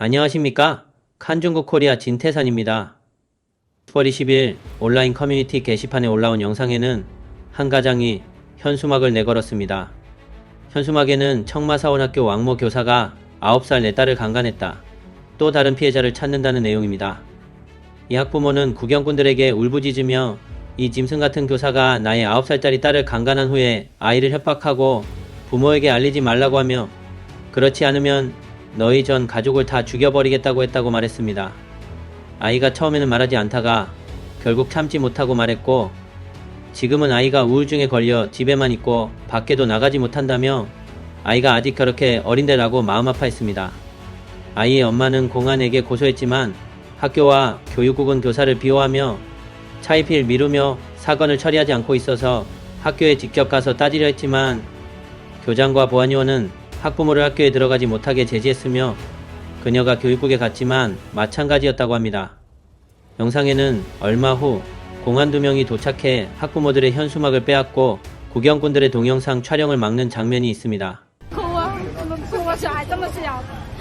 안녕하십니까? 칸중국 코리아 진태산입니다. 10월 20일 온라인 커뮤니티 게시판에 올라온 영상에는 한 가장이 현수막을 내걸었습니다. 현수막에는 청마사원학교 왕모 교사가 9살 내 딸을 강간했다. 또 다른 피해자를 찾는다는 내용입니다. 이 학부모는 구경꾼들에게 울부짖으며 이 짐승 같은 교사가 나의 9살짜리 딸을 강간한 후에 아이를 협박하고 부모에게 알리지 말라고 하며 그렇지 않으면 너희 전 가족을 다 죽여버리겠다고 했다고 말했습니다. 아이가 처음에는 말하지 않다가 결국 참지 못하고 말했고 지금은 아이가 우울증에 걸려 집에만 있고 밖에도 나가지 못한다며 아이가 아직 그렇게 어린데라고 마음 아파했습니다. 아이의 엄마는 공안에게 고소했지만 학교와 교육국은 교사를 비호하며 차이필 미루며 사건을 처리하지 않고 있어서 학교에 직접 가서 따지려 했지만 교장과 보안요원은 학부모를 학교에 들어가지 못하게 제지했으며 그녀가 교육국에 갔지만 마찬가지였다고 합니다. 영상에는 얼마 후 공안 두 명이 도착해 학부모들의 현수막을 빼앗고 구경꾼들의 동영상 촬영을 막는 장면이 있습니다.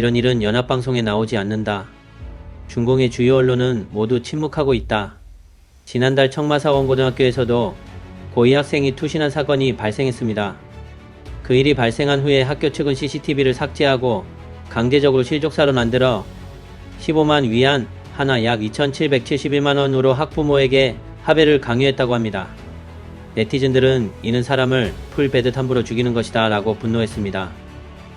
이런 일은 연합방송에 나오지 않는다. 중공의 주요 언론은 모두 침묵하고 있다. 지난달 청마사원고등학교에서도 고2 학생이 투신한 사건이 발생했습니다. 그 일이 발생한 후에 학교 측은 CCTV를 삭제하고 강제적으로 실족사로 만들어 15만 위안 하나 약 2,771만 원으로 학부모에게 합의를 강요했다고 합니다. 네티즌들은 이는 사람을 풀베듯 함부로 죽이는 것이다 라고 분노했습니다.